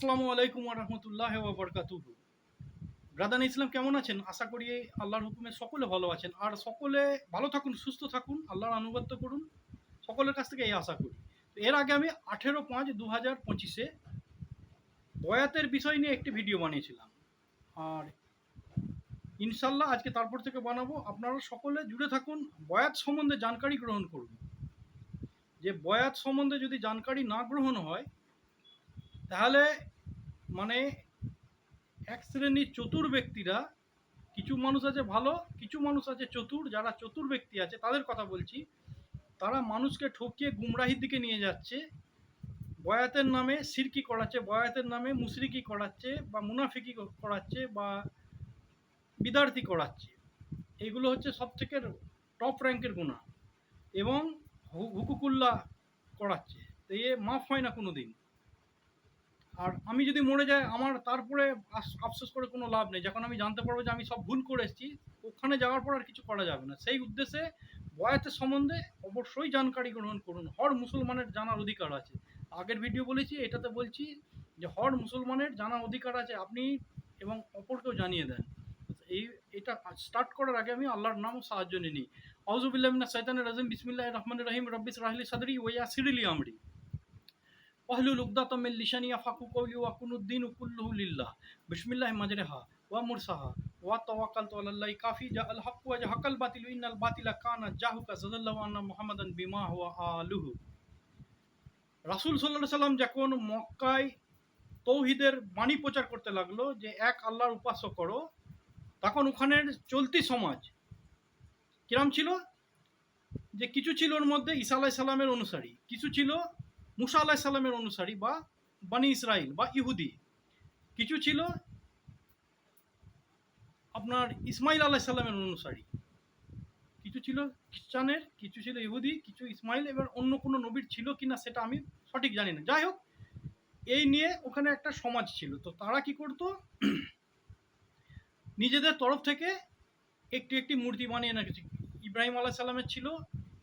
আসসালামু আলাইকুম রহমতুল্লাহ বরকাতুহ। ব্রাদান ইসলাম, কেমন আছেন? আশা করি আল্লাহর হুকুমে সকলে ভালো আছেন। আর সকলে ভালো থাকুন, সুস্থ থাকুন, আল্লাহর আনুগত্য করুন, সকলের কাছ থেকে এই আশা করি। এর আগে আমি আঠেরো পাঁচ দু হাজার পঁচিশে বয়াতের বিষয় নিয়ে একটি ভিডিও বানিয়েছিলাম। আর ইনশাল্লাহ আজকে তারপর থেকে বানাবো। আপনারা সকলে জুড়ে থাকুন, বয়াত সম্বন্ধে জানকারি গ্রহণ করুন। যে বয়াত সম্বন্ধে যদি জানকারি না গ্রহণ হয় তাহলে মানে এক শ্রেণির চতুর ব্যক্তিরা, কিছু মানুষ আছে ভালো, কিছু মানুষ আছে চতুর, যারা চতুর ব্যক্তি আছে, তাদের কথা বলছি, তারা মানুষকে ঠকিয়ে গুমরাহির দিকে নিয়ে যাচ্ছে, বয়াতের নামে সিরকি করাচ্ছে, বয়াতের নামে মুশরিকি করাচ্ছে, বা মুনাফিকি করাচ্ছে, বা বিদার্থী করাচ্ছে। এগুলো হচ্ছে সব থেকে টপ র্যাঙ্কের গুণা এবং হুকুকুল্লা করাচ্ছে। তো এ মাফ হয় না কোনো দিন আর আমি যদি মরে যাই, আমার তারপরে আফসোস করে কোনো লাভ নেই। যখন আমি জানতে পারব যে আমি সব ভুল করে এসেছি, ওখানে যাওয়ার পর আর কিছু করা যাবে না। সেই উদ্দেশ্যে বয়াতের সম্বন্ধে অবশ্যই জানকারি গ্রহণ করুন। হর মুসলমানের জানার অধিকার আছে। আগের ভিডিও বলেছি, এটাতে বলছি যে হর মুসলমানের জানার অধিকার আছে আপনি এবং অপরকেও জানিয়ে দেন। এই, এটা স্টার্ট করার আগে আমি আল্লাহর নাম সাহায্য নিই। আউজুবিল্লাহ শাইতানির রাজিম। বিসমিল্লাহির রহমানির রহিম। রব্বিস রাহলি সাদরি ওয়া ইয়াসিরলি আমরি। ওয়া কুল্লুহু লিল্লাহ বিসমিল্লাহি মাজরিহা ওয়া মুরসাহা ওয়া আলাল্লাহি কাফি জাআল হাক্কু ওয়া জাহাকাল বাতিলু কানা সাল্লাল্লাহু মুহাম্মাদান বিমা হুয়া আলুহু রাসূল সাল্লাল্লাহু আলাইহি সাল্লাম যখন মক্কায় তৌহিদের বাণী প্রচার করতে লাগল যে এক আল্লাহর উপাস্য করো, তখন ওখানের চলতি সমাজ কিরাম ছিল? যে কিছু ছিল ওর মধ্যে ঈসা আলাহ অনুসারী, কিছু ছিল মুসা আলাহ সাল্লামের অনুসারী বা বানি ইসরাইল বা ইহুদি। কিছু ছিল আপনার ইসমাইল আলাহ সাল্লামের অনুসারী। কিছু ছিল খ্রিস্টানের, কিছু ছিল ইহুদি, কিছু ইসমাইল, এবার অন্য কোনো নবীর ছিল কিনা সেটা আমি সঠিক জানি না। যাই হোক, এই নিয়ে ওখানে একটা সমাজ ছিল। তো তারা কি করতো? নিজেদের তরফ থেকে একটি একটি মূর্তি বানিয়ে রেখেছে ইব্রাহিম আলাহ সাল্লামের ছিল,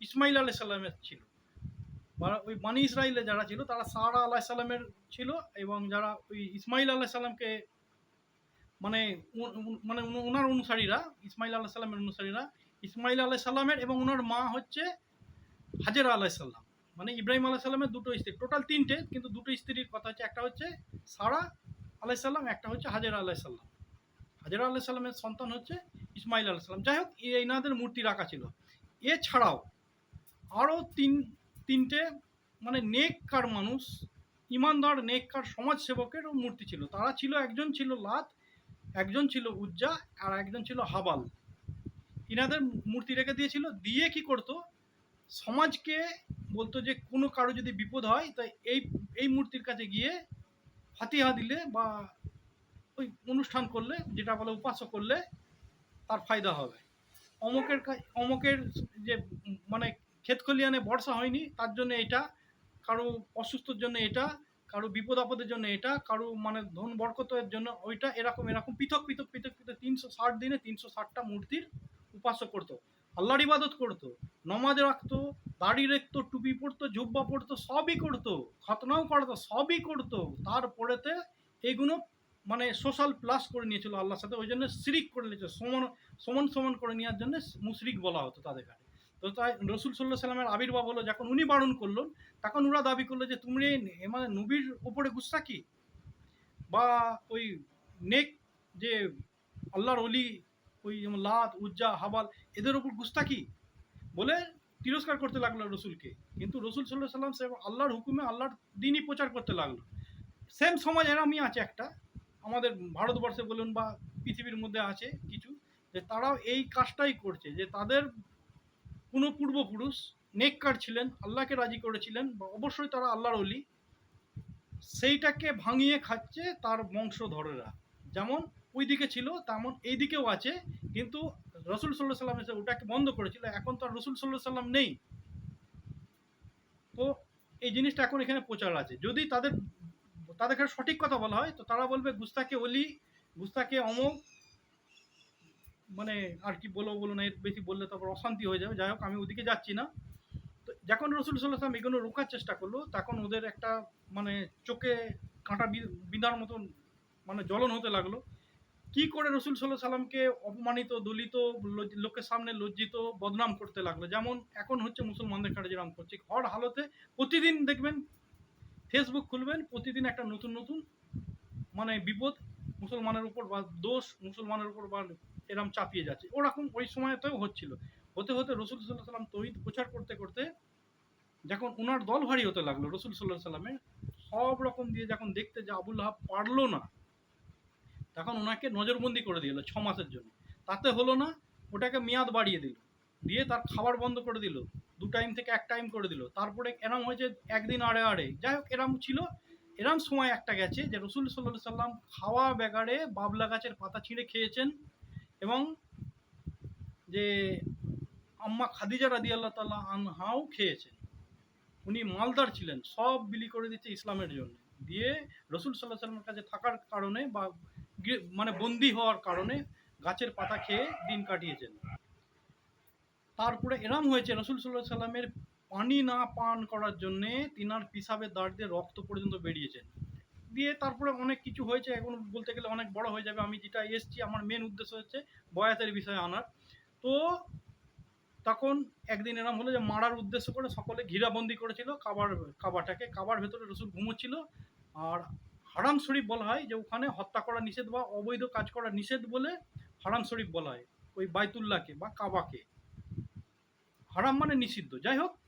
ইসমাইল আলাহ সাল্লামের ছিল। ওই বানি ইসরায়েলে যারা ছিল, তারা সারা আলাহ সাল্লামের ছিল এবং যারা ওই ইসমাইল আলাহ সাল্লামকে মানে মানে ওনার অনুসারীরা, ইসমাইল আলাহ সাল্লামের অনুসারীরা, ইসমাইল আলাহ সাল্লামের এবং ওনার মা হচ্ছে হাজেরা আলাহ সাল্লাম মানে ইব্রাহিম আলাহ সাল্লামের দুটো স্ত্রী। টোটাল তিনটে, কিন্তু দুটো স্ত্রীর কথা হচ্ছে, একটা হচ্ছে সারা আলাহ সাল্লাম একটা হচ্ছে হাজেরা আলাহ সাল্লাম হাজেরা আলাহ সাল্লামের সন্তান হচ্ছে ইসমাইল আলাহ সাল্লাম যাই হোক এনাদের মূর্তি রাখা ছিল। এছাড়াও আরও তিন তিনটে মানে নেককার মানুষ, ইমানদার, নেককার সমাজসেবকেরও মূর্তি ছিল। তারা ছিল, একজন ছিল লাত, একজন ছিল উজ্জা, আর একজন ছিল হাবাল। ইনাদের মূর্তি রেখে দিয়েছিল। দিয়ে কি করতো? সমাজকে বলতো যে, কোনো কারও যদি বিপদ হয়, তাই এই এই মূর্তির কাছে গিয়ে ফাতিহা দিলে বা ওই অনুষ্ঠান করলে, যেটা বলে উপাস্য করলে, তার ফায়দা হবে। অমকের অমকের যে মানে ক্ষেত খলিয়ানে বর্ষা হয়নি, তার জন্য এটা, কারও অসুস্থর জন্য এটা, কারও বিপদ আপদের জন্য এটা, কারও মানে ধন বরকতের জন্য ওইটা, এরকম এরকম পৃথক পৃথক পৃথক পৃথক তিনশো ষাট দিনে তিনশো ষাটটা মূর্তির উপাস্য করতো। আল্লাহর ইবাদত করতো, নমাজ রাখতো, দাড়ি রাখতো, টুপি পরতো, জুব্বা পরতো, সবই করতো, খতনাও করতো, সবই করতো, তারপরেতে এইগুলো মানে সোশ্যাল প্লাস করে নিয়েছিল আল্লাহর সাথে, ওই জন্য সিরিক করে নিয়েছিল সমান সমান সমান করে নেওয়ার জন্য মুশরিক বলা হতো তাদের কাছে তো তাই রসুল সাল্লাহ সাল্লামের আবির্ভাব হলো যখন উনি বারণ করলেন, তখন ওরা দাবি করল যে, তুমি মানে নবীর ওপরে গুস্তা কি? বা ওই নেক যে আল্লাহর অলি ওই যেমন লাত, উজ্জা, হাবাল, এদের ওপর গুস্তাকি বলে তিরস্কার করতে লাগল রসুলকে। কিন্তু রসুল সাল্লাহ সাল্লাম সে আল্লাহর হুকুমে আল্লাহর দিনই প্রচার করতে লাগল। সেম সমাজ এরমই আছে একটা, আমাদের ভারতবর্ষে বলুন বা পৃথিবীর মধ্যে আছে কিছু, যে তারাও এই কাজটাই করছে, যে তাদের কোনো পূর্বপুরুষ নেককার ছিলেন, আল্লাহকে রাজি করেছিলেন, অবশ্যই তারা আল্লাহর অলি সেইটাকে ভাঙিয়ে খাচ্ছে তার বংশধরেরা। যেমন ওই দিকে ছিল, তেমন এই দিকেও আছে, কিন্তু রসুল সাল্লাহ সাল্লাম এসে ওটাকে বন্ধ করেছিল, এখন তো আর রসুল সাল্লাহ সাল্লাম নেই। তো এই জিনিসটা এখন এখানে প্রচার আছে। যদি তাদের তাদের সঠিক কথা বলা হয়, তো তারা বলবে, গুস্তাকে অলি গুস্তাকে অমক মানে আর কি বলব বলো না, এর বেশি বললে তারপর অশান্তি হয়ে যাবে। যাই হোক, আমি ওদিকে যাচ্ছি না। তো যখন রসুল সাল্লাম এগুলো রোকার চেষ্টা করল, তখন ওদের একটা মানে চোখে কাঁটা বিঁধার মতন মানে জ্বলন হতে লাগল। কি করে রসুল সাল্লাহ সাল্লামকে অপমানিত, দলিত লোকের সামনে লজ্জিত, বদনাম করতে লাগল? যেমন এখন হচ্ছে মুসলমানদের কাছে যেরকম করছে, হর হালতে প্রতিদিন দেখবেন ফেসবুক খুলবেন, প্রতিদিন একটা নতুন নতুন মানে বিপদ মুসলমানের উপর বা দোষ মুসলমানের উপর বা এরম চাপিয়ে যাচ্ছে। ওরকম ওই সময় সময়তেও হচ্ছিল। হতে হতে রসুল সাল্লাহ সাল্লাম প্রচার করতে করতে যখন ওনার দল ভারী হতে লাগল, রসুল সাল্লাহ সাল্লামের সব রকম দিয়ে যখন দেখতে যে আবুল হাব পারল না, তখন ওনাকে নজরবন্দি করে দিল ছ মাসের জন্য। তাতে হলো না, ওটাকে মেয়াদ বাড়িয়ে দিল। দিয়ে তার খাবার বন্ধ করে দিল। দু টাইম থেকে এক টাইম করে দিল। তারপরে এরম হয়েছে একদিন আড়ে আড়ে। যাই হোক, এরম ছিল। এরম সময় একটা গেছে যে রসুল সাল্লাহ সাল্লাম খাওয়া বেগারে বাবলা গাছের পাতা ছিঁড়ে খেয়েছেন। এবং যে আম্মা খাদিজা রাদি আল্লাহ তাল্লাহ আনহাও খেয়েছেন। উনি মালদার ছিলেন, সব বিলি করে দিচ্ছে ইসলামের জন্য। দিয়ে রসুল সাল্লাহ সাল্লামের কাছে থাকার কারণে বা মানে বন্দি হওয়ার কারণে গাছের পাতা খেয়ে দিন কাটিয়েছেন। তারপরে এরম হয়েছে রসুল সাল্লাহ সাল্লামের পানি না পান করার জন্যে তিনার পিসাবের দাঁড় দিয়ে রক্ত পর্যন্ত বেরিয়েছেন দিয়ে তারপরে অনেক কিছু হয়েছে। এখন বলতে গেলে অনেক বড় হয়ে যাবে। আমি যেটা এসছি, আমার মেন উদ্দেশ্য হচ্ছে বয়াতের বিষয়ে আনার। তো তখন একদিন এরম হলো যে মারার উদ্দেশ্য করে সকলে ঘিরাবন্দি করেছিল। কাবার কাবাটাকে কাবার ভেতরে রসুল ঘুমোচ্ছিল। আর হারাম শরীফ বলা হয় যে ওখানে হত্যা করা নিষেধ বা অবৈধ কাজ করা নিষেধ বলে হারাম শরীফ বলা হয়। ওই বাইতুল্লাহকে বা কাবাকে। হারাম মানে নিষিদ্ধ। যাই হোক,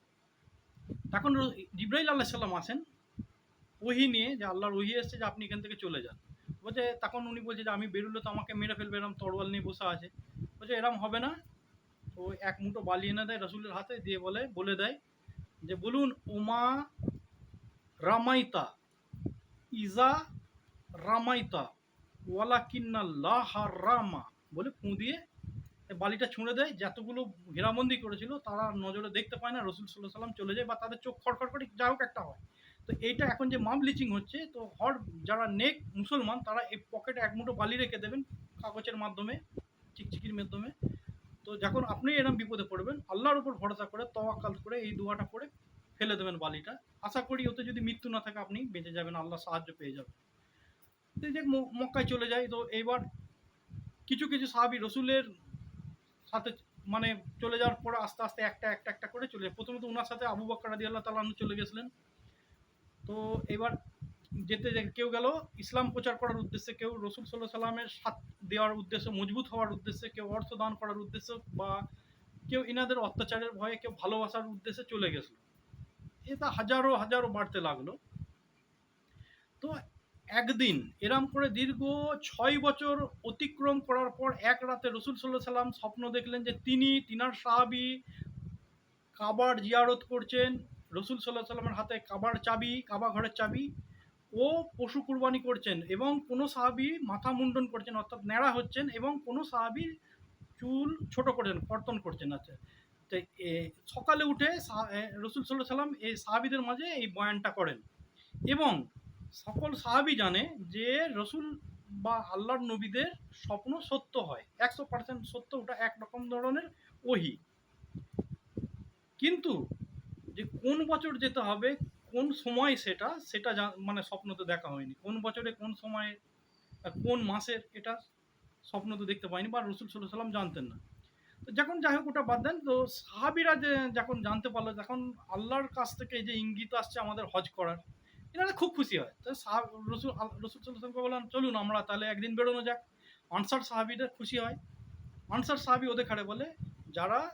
তখন র- জিব্রাইল আল্লাহ সাল্লাম আসেন। ওহি নিয়ে, যে আল্লাহর ওহি এসছে যে আপনি এখান থেকে চলে যান। বলছে, তখন উনি বলছে যে, আমি বেরোলে তো আমাকে মেরে ফেলবে। এরম তরোয়াল নিয়ে বসে আছে। বলছে, এরম হবে না। তো এক মুঠো বালি এনে দেয় রসুলের হাতে, দিয়ে বলে বলে দেয় যে, বলুন ওমা রামাইতা, ইজা রামাইতা ওয়ালা কিন্না লাহা রামা। বলে ফুঁ দিয়ে বালিটা ছুঁড়ে দেয়। যতগুলো ঘেরাবন্দি করেছিল, তারা নজরে দেখতে পায় না, রসুল সাল্লাহ সাল্লাম চলে যায় বা তাদের চোখ খড়খড় করে যা হোক একটা হয়। তো এইটা এখন যে মাম ব্লিচিং হচ্ছে, তো হর যারা নেক মুসলমান, তারা এই পকেটে এক মুঠো বালি রেখে দেবেন কাগজের মাধ্যমে, চিকচিকির মাধ্যমে। তো যখন আপনি এরম বিপদে পড়বেন, আল্লাহর উপর ভরসা করে, তওয়াক্কাল করে, এই দুয়াটা করে ফেলে দেবেন বালিটা। আশা করি ওতে যদি মৃত্যু না থাকে, আপনি বেঁচে যাবেন, আল্লাহ সাহায্য পেয়ে যাবেন। তো যে মক্কায় চলে যায় তো এইবার কিছু কিছু সাহাবি রসুলের সাথে মানে চলে যাওয়ার পরে আস্তে আস্তে একটা একটা একটা করে চলে যায়। প্রথমত ওনার সাথে আবু বকর রাদি আল্লাহ তালু চলে গেছিলেন। তো এবার যেতে কেউ গেল, ইসলাম প্রচার করার উদ্দেশ্যে কেউ রসুল সাল্লাহ সাল্লামের সাথ দেওয়ার উদ্দেশ্যে, মজবুত হওয়ার উদ্দেশ্যে, কেউ অর্থ দান করার উদ্দেশ্যে বা কেউ ইনাদের অত্যাচারের ভয়ে কেউ ভালোবাসার উদ্দেশ্যে চলে গেছিল। এটা হাজারো হাজারো বাড়তে লাগল। তো একদিন এরম করে দীর্ঘ ছয় বছর অতিক্রম করার পর এক রাতে রসুল সাল্লাহ সাল্লাম স্বপ্ন দেখলেন যে তিনি, তিনার সাহাবি কাবার জিয়ারত করছেন। রসুল সাল্লাহ সাল্লামের হাতে কাবার চাবি, কাবা ঘরের চাবি, ও পশু কুরবানি করছেন এবং কোনো সাহাবি মাথা মুন্ডন করছেন, অর্থাৎ ন্যাড়া হচ্ছেন এবং কোনো সাহাবি চুল ছোট করছেন, কর্তন করছেন। আচ্ছা তো সকালে উঠে রসুল সাল্লাহ সাল্লাম এই সাহাবিদের মাঝে এই বয়ানটা করেন এবং সকল সাহাবি জানে যে রসুল বা আল্লাহর নবীদের স্বপ্ন সত্য হয়। একশো পার্সেন্ট সত্য, ওটা একরকম ধরনের ওহি। কিন্তু যে কোন বছর যেতে হবে, কোন সময় সেটা সেটা মানে স্বপ্নতে দেখা হয়নি। কোন বছরে কোন সময়ে কোন মাসের এটা স্বপ্ন তো দেখতে পাইনি বা রসুল সাল্লাহ সাল্লাম জানতেন না। তো যখন যাই হোক ওটা বাদ দেন, তো সাহাবিরা যে যখন জানতে পারল যখন আল্লাহর কাছ থেকে যে ইঙ্গিত আসছে আমাদের হজ করার, এনারা খুব খুশি হয়। তো সাহাব- রসুল রসুল সাল্লামকে বললাম, চলুন আমরা তাহলে একদিন বেরোনো যাক। আনসার সাহাবিরা খুশি হয়। আনসার সাহাবি ওদের খাড়ে বলে, যারা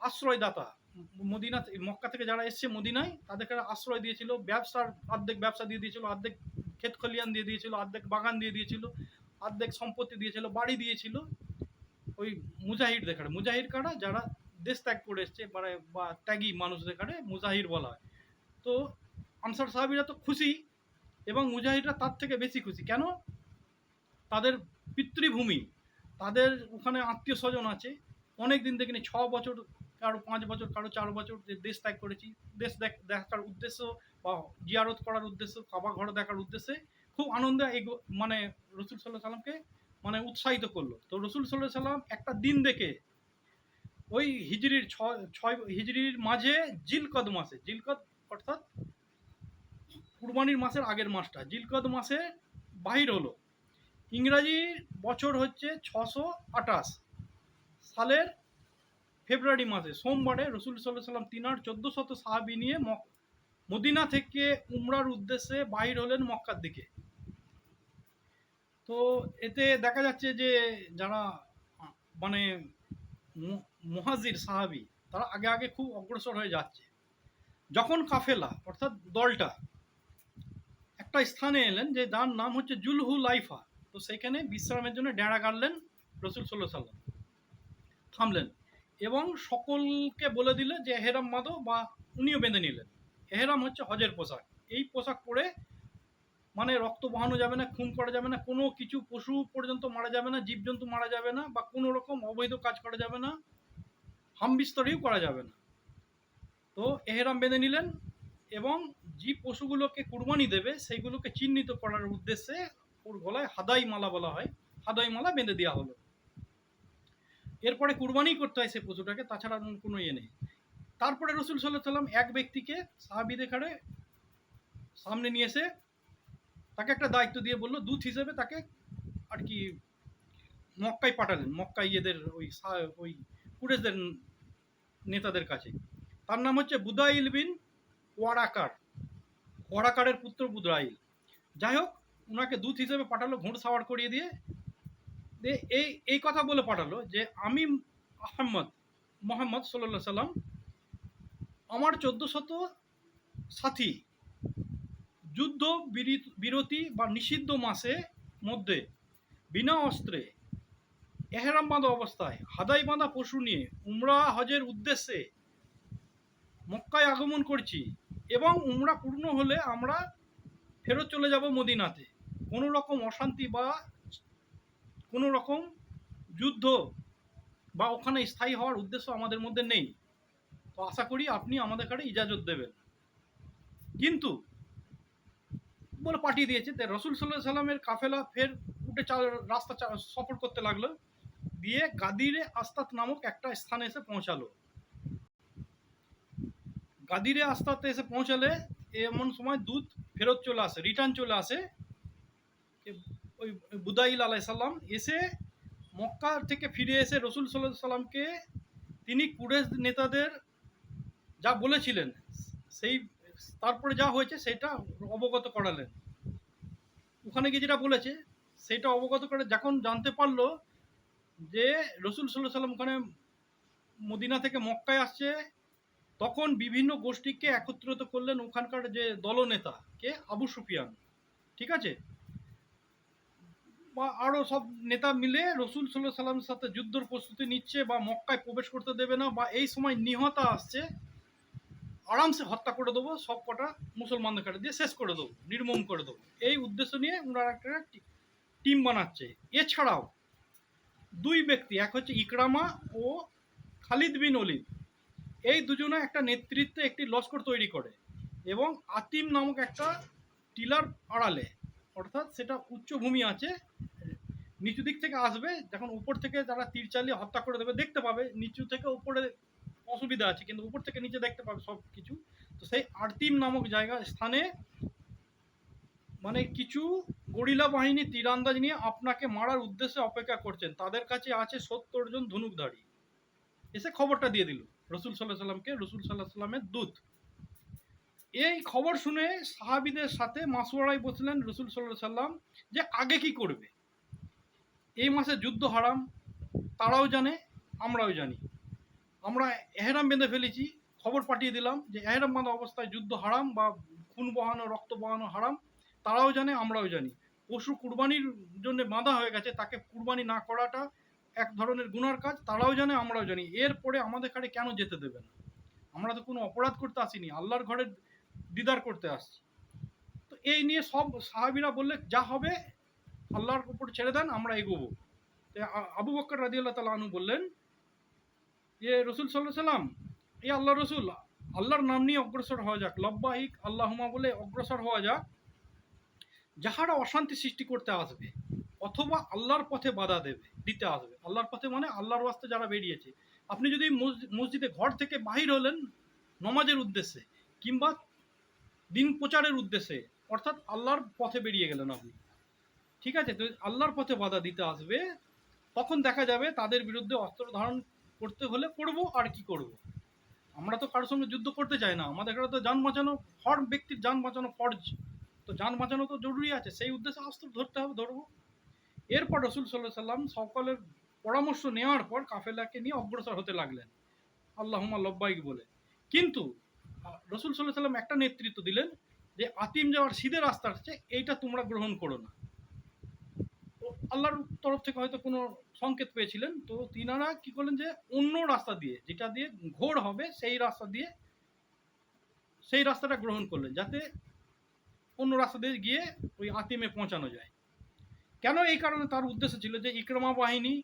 আশ্রয়দাতা মদিনা মক্কা থেকে যারা এসছে মদিনায়, তাদেরকে আশ্রয় দিয়েছিল। ব্যবসার অর্ধেক ব্যবসা দিয়ে দিয়েছিল, অর্ধেক ক্ষেত খলিয়ান দিয়ে দিয়েছিল, অর্ধেক বাগান দিয়ে দিয়েছিল, অর্ধেক সম্পত্তি দিয়েছিল, বাড়ি দিয়েছিল। ওই মুজাহির দেখারে, মুজাহির কারা? যারা দেশ ত্যাগ করে এসছে মানে বা ত্যাগী মানুষ দেখারে, মুজাহির বলা হয়। তো আনসার সাহাবিরা তো খুশি এবং মুজাহিদরা তার থেকে বেশি খুশি। কেন? তাদের পিতৃভূমি, তাদের ওখানে আত্মীয় স্বজন আছে। অনেক দিন দেখিনি ছ বছর কারও পাঁচ বছর, কারও চার বছর দেশ ত্যাগ করেছি, দেশ দেখ, দেখার উদ্দেশ্য বা জিয়ারত করার উদ্দেশ্য কাবা ঘর দেখার উদ্দেশ্যে খুব আনন্দে এই মানে রসুল সাল্লাহ সাল্লামকে মানে উৎসাহিত করল। তো রসুল সাল্লাহ সাল্লাম একটা দিন দেখে ওই হিজড়ির ছয় হিজড়ির মাঝে জিলকদ মাসে, জিলকদ অর্থাৎ কুরবানির মাসের আগের মাসটা, জিলকদ মাসে বাহির হলো। ইংরাজি বছর হচ্ছে ছশো আঠাশ সালের ফেব্রুয়ারি মাসে, সোমবারে রসুল সাল্লাহ সাল্লাম তিনার চোদ্দ শত সাহাবি নিয়ে মদিনা থেকে উমরার উদ্দেশ্যে বাহির হলেন মক্কার দিকে। তো এতে দেখা যাচ্ছে যে যারা মানে মুহাজির সাহাবি, তারা আগে আগে খুব অগ্রসর হয়ে যাচ্ছে। যখন কাফেলা, অর্থাৎ দলটা একটা স্থানে এলেন যে যার নাম হচ্ছে জুলহু লাইফা, তো সেখানে বিশ্রামের জন্য ডেড়া গাড়লেন রসুল সাল্লাহ সাল্লাম থামলেন। এবং সকলকে বলে দিলে যে এহেরাম মাদো বা উনিও বেঁধে নিলেন। এহেরাম হচ্ছে হজের পোশাক। এই পোশাক পরে মানে রক্ত বহানো যাবে না, খুন করা যাবে না, কোনো কিছু পশু পর্যন্ত মারা যাবে না, জীবজন্তু মারা যাবে না বা কোনো রকম অবৈধ কাজ করা যাবে না, হামবিস্তরিও করা যাবে না। তো এহেরাম বেঁধে নিলেন এবং যে পশুগুলোকে কুরবানি দেবে, সেইগুলোকে চিহ্নিত করার উদ্দেশ্যে ওর গলায় হাদাই মালা বলা হয়। হাদাই মালা বেঁধে দেওয়া হলো। এরপরে কুরবানি করতে হয় সে পশুটাকে, তাছাড়া কোনো ইয়ে নেই। তারপরে রসুল সাল্লাহ সাল্লাম এক ব্যক্তিকে সাহাবিদের খাড়ে সামনে নিয়ে এসে তাকে একটা দায়িত্ব দিয়ে বলল, দূত হিসেবে তাকে আর কি মক্কায় পাঠালেন, মক্কায় ইয়েদের ওই ওই কুরেশদের নেতাদের কাছে। তার নাম হচ্ছে বুদাইল বিন ওয়ারাকার, ওয়ারাকারের পুত্র বুদাইল। যাই হোক ওনাকে দূত হিসেবে পাঠালো, ঘোড় সাওয়ার করিয়ে দিয়ে এই এই কথা বলে পাঠালো যে আমি আহম্মদ, মোহাম্মদ সাল্লাহ সাল্লাম, আমার চোদ্দ শত সাথী যুদ্ধ বিরি- বিরতি বা নিষিদ্ধ মাসে মধ্যে বিনা অস্ত্রে এহেরাম বাঁধা অবস্থায় হাদাই বাঁধা পশু নিয়ে উমরা হজের উদ্দেশ্যে মক্কায় আগমন করছি এবং উমরা পূর্ণ হলে আমরা ফেরত চলে যাব মদিনাতে। কোনো রকম অশান্তি বা কোনো রকম যুদ্ধ বা ওখানে স্থায়ী হওয়ার উদ্দেশ্য আমাদের মধ্যে নেই। তো আশা করি আপনি আমাদের কাছে ইজাজত দেবেন। কিন্তু বলে পাঠিয়ে দিয়েছে তো রসুল সাল্লাহ সাল্লামের কাফেলা ফের উঠে রাস্তা সফর করতে লাগল। দিয়ে গাদিরে আস্তাত নামক একটা স্থানে এসে পৌঁছালো। গাদিরে আস্তাতে এসে পৌঁছালে এমন সময় দুধ ফেরত চলে আসে, রিটার্ন চলে আসে। ওই বুদাইল আলাই সাল্লাম এসে মক্কা থেকে ফিরে এসে রসুল সাল্লাহ সাল্লামকে তিনি কুরেশ নেতাদের যা বলেছিলেন, সেই, তারপরে যা হয়েছে সেটা অবগত করালেন। ওখানে গিয়ে যেটা বলেছে, সেটা অবগত করে যখন জানতে পারল যে রসুল সাল্লাহ সাল্লাম ওখানে মদিনা থেকে মক্কায় আসছে, তখন বিভিন্ন গোষ্ঠীকে একত্রিত করলেন ওখানকার যে দলনেতা কে আবু সুফিয়ান। ঠিক আছে? বা আরও সব নেতা মিলে রসুল সাল্লাহ সাল্লামের সাথে যুদ্ধর প্রস্তুতি নিচ্ছে বা মক্কায় প্রবেশ করতে দেবে না বা এই সময় নিহতা আসছে, আরামসে হত্যা করে দেবো, সব কটা মুসলমানদের দিয়ে শেষ করে দেবো, নির্মম করে দেবো। এই উদ্দেশ্য নিয়ে ওনারা একটা টিম বানাচ্ছে। এছাড়াও দুই ব্যক্তি, এক হচ্ছে ইকরামা ও খালিদ বিন অলিদ এই দুজনে একটা নেতৃত্বে একটি লস্কর তৈরি করে এবং আতিম নামক একটা টিলার আড়ালে অর্থাৎ সেটা উচ্চভূমি আছে। নিচু দিক থেকে আসবে, যখন উপর থেকে তারা তীর চালিয়ে হত্যা করে দেবে, দেখতে পাবে, নিচু থেকে উপরে অসুবিধা আছে, কিন্তু উপর থেকে নিচে দেখতে পাবে সব কিছু। তো সেই আরতিম নামক জায়গা, স্থানে মানে কিছু গরিলা বাহিনী তীরান্দাজ নিয়ে আপনাকে মারার উদ্দেশ্যে অপেক্ষা করছেন। তাদের কাছে আছে সত্তর জন ধনুকধারী এসে খবরটা দিয়ে দিল। রসুল সাল্লাহ সাল্লামকে, রসুল সাল্লাহ সাল্লামের দূত। এই খবর শুনে সাহাবিদের সাথে মাসুয়ারাই বসলেন রসুল সাল্লাহ সাল্লাম যে আগে কি করবে? এই মাসে যুদ্ধ হারাম, তারাও জানে, আমরাও জানি। আমরা এহেরাম বেঁধে ফেলেছি, খবর পাঠিয়ে দিলাম যে এহেরাম বাঁধা অবস্থায় যুদ্ধ হারাম বা খুন বহানো, রক্ত বহানো হারাম, তারাও জানে, আমরাও জানি। পশু কুরবানির জন্য বাঁধা হয়ে গেছে, তাকে কুরবানি না করাটা এক ধরনের গুনার কাজ, তারাও জানে, আমরাও জানি। এরপরে আমাদের কাছে কেন যেতে দেবে না? আমরা তো কোনো অপরাধ করতে আসিনি। আল্লাহর ঘরের দিদার করতে আসছি। তো এই নিয়ে সব সাহাবিরা বললে, যা হবে, আল্লাহর উপর ছেড়ে দেন, আমরা এগোবো। আবু বক্কর রাজি আল্লাহ তালা আনু বললেন যে রসুল সাল্লাহ সাল্লাম এই আল্লাহ রসুল, আল্লাহর নাম নিয়ে অগ্রসর হওয়া যাক, লব্বাহিক আল্লাহুমা বলে অগ্রসর হওয়া যাক। যাহারা অশান্তি সৃষ্টি করতে আসবে, অথবা আল্লাহর পথে বাধা দেবে, দিতে আসবে। আল্লাহর পথে মানে আল্লাহর ওয়াস্তে যারা বেরিয়েছে। আপনি যদি মসজিদে ঘর থেকে বাহির হলেন, নমাজের উদ্দেশ্যে, কিংবা দিন প্রচারের উদ্দেশ্যে, অর্থাৎ আল্লাহর পথে বেরিয়ে গেলেন আপনি। ঠিক আছে? তো আল্লাহর পথে বাধা দিতে আসবে, তখন দেখা যাবে তাদের বিরুদ্ধে অস্ত্র ধারণ করতে হলে করব আর কি করব। আমরা তো কারোর সঙ্গে যুদ্ধ করতে চাই না। আমাদের এখানে তো যান বাঁচানো, হর ব্যক্তির যান বাঁচানো ফর্জ। তো যান বাঁচানো তো জরুরি আছে। সেই উদ্দেশ্যে অস্ত্র ধরতে হবে, ধরবো। এরপর রসুল সাল্লাহ সাল্লাম সকলের পরামর্শ নেওয়ার পর কাফেলাকে নিয়ে অগ্রসর হতে লাগলেন। আল্লাহুমা লব্বাইক বলে। কিন্তু রসুল সাল্লাহ সাল্লাম একটা নেতৃত্ব দিলেন যে আতিম যাওয়ার সিধে রাস্তা আছে, এইটা তোমরা গ্রহণ করো না। তো আল্লাহর তরফ থেকে হয়তো কোনো সংকেত পেয়েছিলেন, তো তিনারা কি করলেন যে অন্য রাস্তা দিয়ে, যেটা দিয়ে ঘোর হবে, সেই রাস্তা দিয়ে, সেই রাস্তাটা গ্রহণ করলেন, যাতে অন্য রাস্তা দিয়ে গিয়ে ওই আতিমে পৌঁছানো যায়। কেন এই কারণে তার উদ্দেশ্য ছিল যে ইকরামা বাহিনী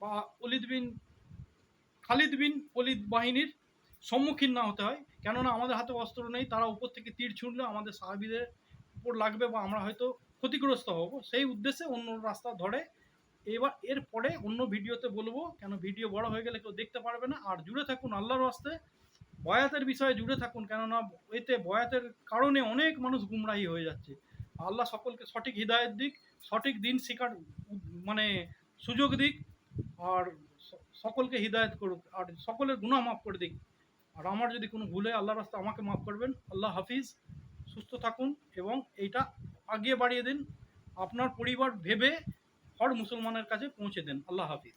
বা অলিদ বিন খালিদ বিন অলিদ বাহিনীর সম্মুখীন না হতে হয়। কেননা আমাদের হাতে অস্ত্র নেই, তারা উপর থেকে তীর ছুঁড়লে আমাদের সাহাবিদের উপর লাগবে বা আমরা হয়তো ক্ষতিগ্রস্ত হব। সেই উদ্দেশ্যে অন্য রাস্তা ধরে এবার এর পরে অন্য ভিডিওতে বলব, কেন ভিডিও বড় হয়ে গেলে কেউ দেখতে পারবে না। আর জুড়ে থাকুন আল্লাহর রাস্তে বয়াতের বিষয়ে জুড়ে থাকুন, কেননা এতে বয়াতের কারণে অনেক মানুষ গুমরাহি হয়ে যাচ্ছে। আল্লাহ সকলকে সঠিক হৃদায়ত দিক, সঠিক দিন শেখার উ- মানে সুযোগ দিক, আর সকলকে হৃদায়ত করুক। আর সকলের গুণা মাফ করে দিক। আর আমার যদি কোনো ভুলে আল্লাহ রাস্তা আমাকে মাফ করবেন। আল্লাহ হাফিজ, সুস্থ থাকুন এবং এইটা আগিয়ে বাড়িয়ে দিন। আপনার পরিবার ভেবে হর মুসলমানের কাছে পৌঁছে দেন। আল্লাহ হাফিজ।